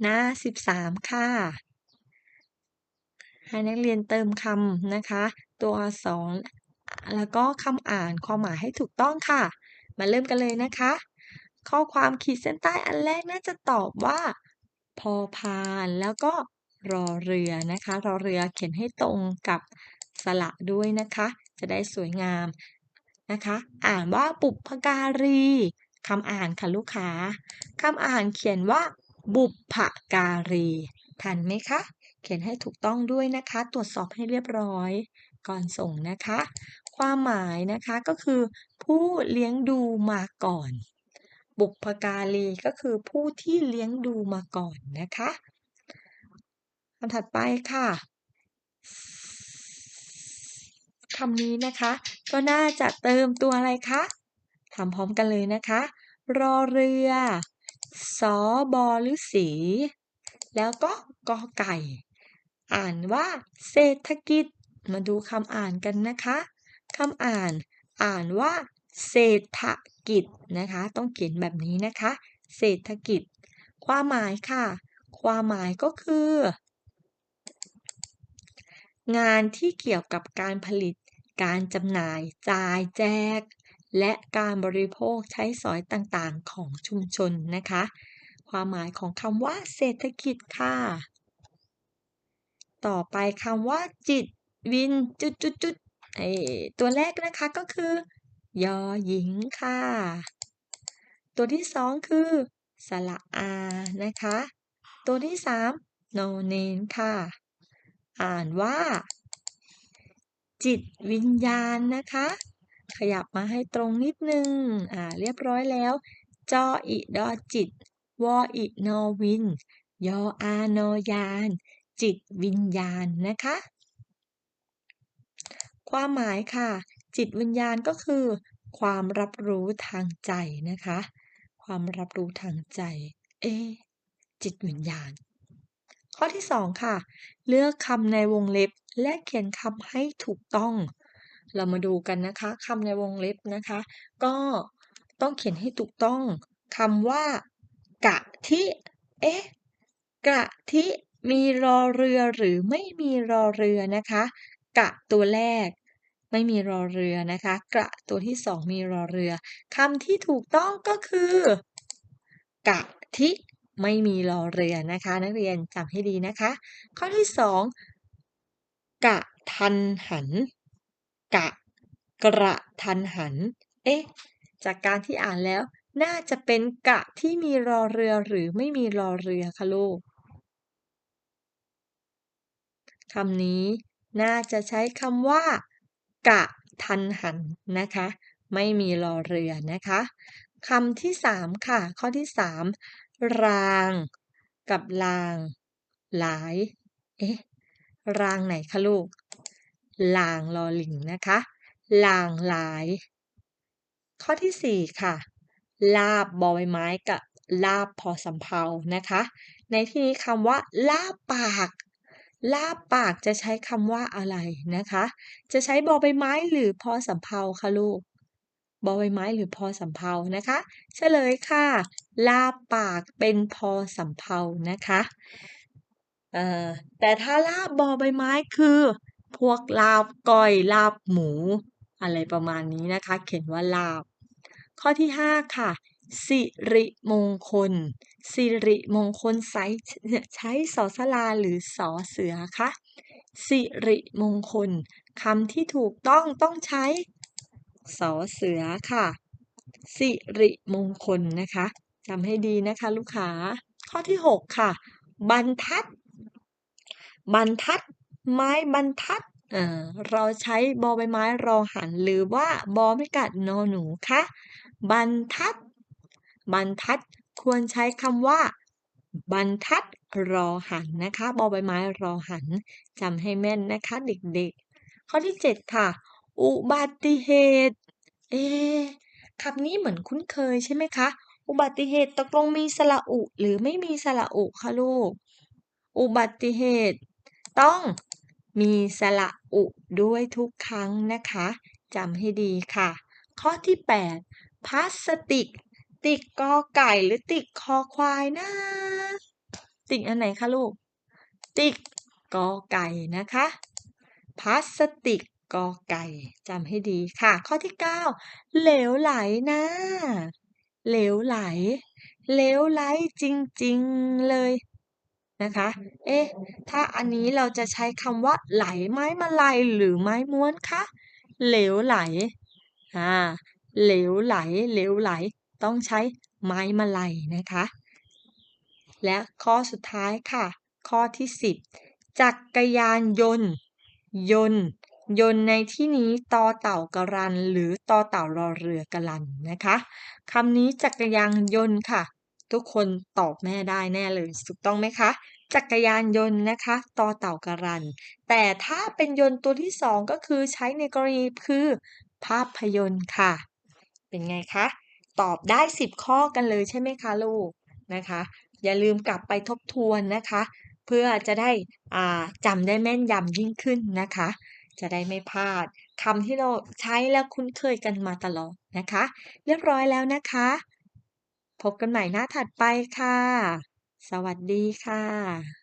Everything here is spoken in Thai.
หน้า 13 ค่ะ ให้นักเรียนเติมคำนะคะ ตัวอักษรแล้วก็คำอ่านความหมายให้ถูกต้องค่ะ มาเริ่มกันเลยนะคะ ข้อความขีดเส้นใต้อันแรกน่าจะตอบว่า พอพานแล้วก็รอเรือนะคะ รอเรือเขียนให้ตรงกับสระด้วยนะคะ จะได้สวยงามนะคะ อ่านว่าบุพการีคำอ่านค่ะลูกค้าคำอ่านเขียนว่า บุพการี ทันไหมคะ เขียนให้ถูกต้องด้วยนะคะ ตรวจสอบให้เรียบร้อย ก่อนส่งนะคะ ความหมายนะคะก็คือ ผู้เลี้ยงดูมาก่อน บุพการีก็คือผู้ที่เลี้ยงดูมาก่อนนะคะคำถัดไปค่ะคำนี้นะคะ ก็น่าจะเติมตัวอะไรคะทำพร้อมกันเลยนะคะ รอเรือ สอบอฤษี แล้วก็กอไก่ อ่านว่าเศรษฐกิจ มาดูคำอ่านกันนะคะคำอ่านอ่านว่า เศรษฐกิจนะคะ ต้องเขียนแบบนี้นะคะ เศรษฐกิจ ความหมายค่ะ ความหมายก็คือ งานที่เกี่ยวกับการผลิตการจำหน่ายจ่ายแจก และการบริโภคใช้สอยต่างๆ ของชุมชนนะคะ ความหมายของคำว่าเศรษฐกิจค่ะ ต่อไปคำว่าจิตวินจุดๆๆเอ่อตัวแรกนะคะก็คือยอหญิงค่ะ ตัวที่สองคือสระอานะคะ ตัวที่สามโนเนนค่ะ อ่านว่า จิตวิญญาณนะคะ ขยับมาให้ตรงนิดนึง อ่า เรียบร้อยแล้ว จออิดอจิต วออินอวิน ยออานอยาน จิตวิญญาณนะคะ ความหมายค่ะ จิตวิญญาณก็คือ ความรับรู้ทางใจนะคะ ความรับรู้ทางใจ เอ จิตวิญญาณ ข้อที่สองค่ะ เลือกคำในวงเล็บและเขียนคำให้ถูกต้อง เรามาดูกันนะคะคำในวงเล็บนะคะ ก็ต้องเขียนให้ถูกต้องคำว่ากะทิเอ๊ะกะทิมีรอเรือหรือไม่มีรอเรือนะคะ กะตัวแรก ไม่มีรอเรือนะคะ กระตัวที่สองมีรอเรือคำที่ถูกต้องก็คือ กะทิไม่มีรอเรือนะคะ นักเรียนจำให้ดีนะคะ ข้อที่สองกะทันหัน กะ กระทันหัน เอ๊ะ จากการที่อ่านแล้ว น่าจะเป็นกะที่มีรอเรือหรือไม่มีรอเรือคะลูกคำนี้น่าจะใช้คำว่า กะทันหันนะคะ ไม่มีรอเรือนะคะคำที่สามค่ะ ข้อที่สามราง กับลาง หลาย เอ๊ะ รางไหนคะลูก ลางลอลิงนะคะ ลางหลาย ข้อที่สี่ค่ะ ลาบบอใบไม้กับลาบพอสำเพานะคะ ในที่นี้คำว่า ลาบปากลาบปากจะใช้คำว่าอะไรนะคะ จะใช้บอใบไม้หรือพอสำเพาคะลูก บอใบไม้หรือพอสำเพานะคะ เฉลยค่ะ ลาบปากเป็นพอสำเพานะคะแต่ถ้าลาบบอใบไม้คือ พวกลาบก้อยลาบหมู อะไรประมาณนี้นะคะ เขียนว่าลาบ ข้อที่ห้าค่ะ สิริมงคล สิริมงคลใช้ใช้สอสลาหรือสอเสือคะสิริมงคลคำที่ถูกต้องต้องใช้สอเสือค่ะ สิริมงคลนะคะจำให้ดีนะคะลูกค้า ข้อที่หกค่ะ บรรทัด บรรทัด ไม้บรรทัดเอ่อเราใช้บอใบไม้รอหัน หรือว่าบอไม่กัดนอหนูคะบรรทัด บรรทัดควรใช้คำว่า บรรทัดรอหันนะคะบอใบไม้รอหันจำให้แม่นนะคะเด็กๆ ข้อที่เจ็ดค่ะ อุบัติเหตุ เอคำนี้เหมือนคุ้นเคยใช่ไหมคะ อุบัติเหตุตกลงมีสระอุ หรือไม่มีสระอุคะลูก อุบัติเหตุ ต้อง มีสระอุด้วยทุกครั้งนะคะจำให้ดีค่ะ ข้อที่แปดพลาสติก ติกกอไก่หรือติกคอควายนะ ติกอันไหนคะลูก ติกกอไก่นะคะพลาสติกกอไก่จำให้ดีค่ะ ข้อที่ 9 เหลวไหลนะ เหลวไหล เหลวไหลจริง ๆ เลย นะคะ เอ๊ะ ถ้าอันนี้เราจะใช้คำว่าไหลไม้มาลัยหรือไม้ม้วนคะ เหลวไหล อ่า เหลวไหล เหลวไหล ต้องใช้ไม้มาลัยนะคะ และข้อสุดท้ายค่ะ ข้อที่ 10 จักรยานยนต์ ยนต์ ยนต์ในที่นี้ต่อเต่ากรัน หรือต่อเต่ารอเรือกรันนะคะคำนี้จักรยานยนต์ค่ะ ทุกคนตอบแม่ได้แน่เลยถูกต้องไหมคะ จักรยานยนต์นะคะต่อเต่ากรัน แต่ถ้าเป็นยนต์ตัวที่สองก็คือใช้ในกรณีคือ ภาพยนตร์ค่ะ เป็นไงคะ ตอบได้ 10 ข้อกันเลยใช่ไหมคะลูกนะคะ อย่าลืมกลับไปทบทวนนะคะ เพื่อจะได้อ่าจำได้แม่นยำยิ่งขึ้นนะคะ จะได้ไม่พลาดคำที่เราใช้แล้วคุ้นเคยกันมาตลอดนะคะ เรียบร้อยแล้วนะคะ พบกันใหม่หน้าถัดไปค่ะ สวัสดีค่ะ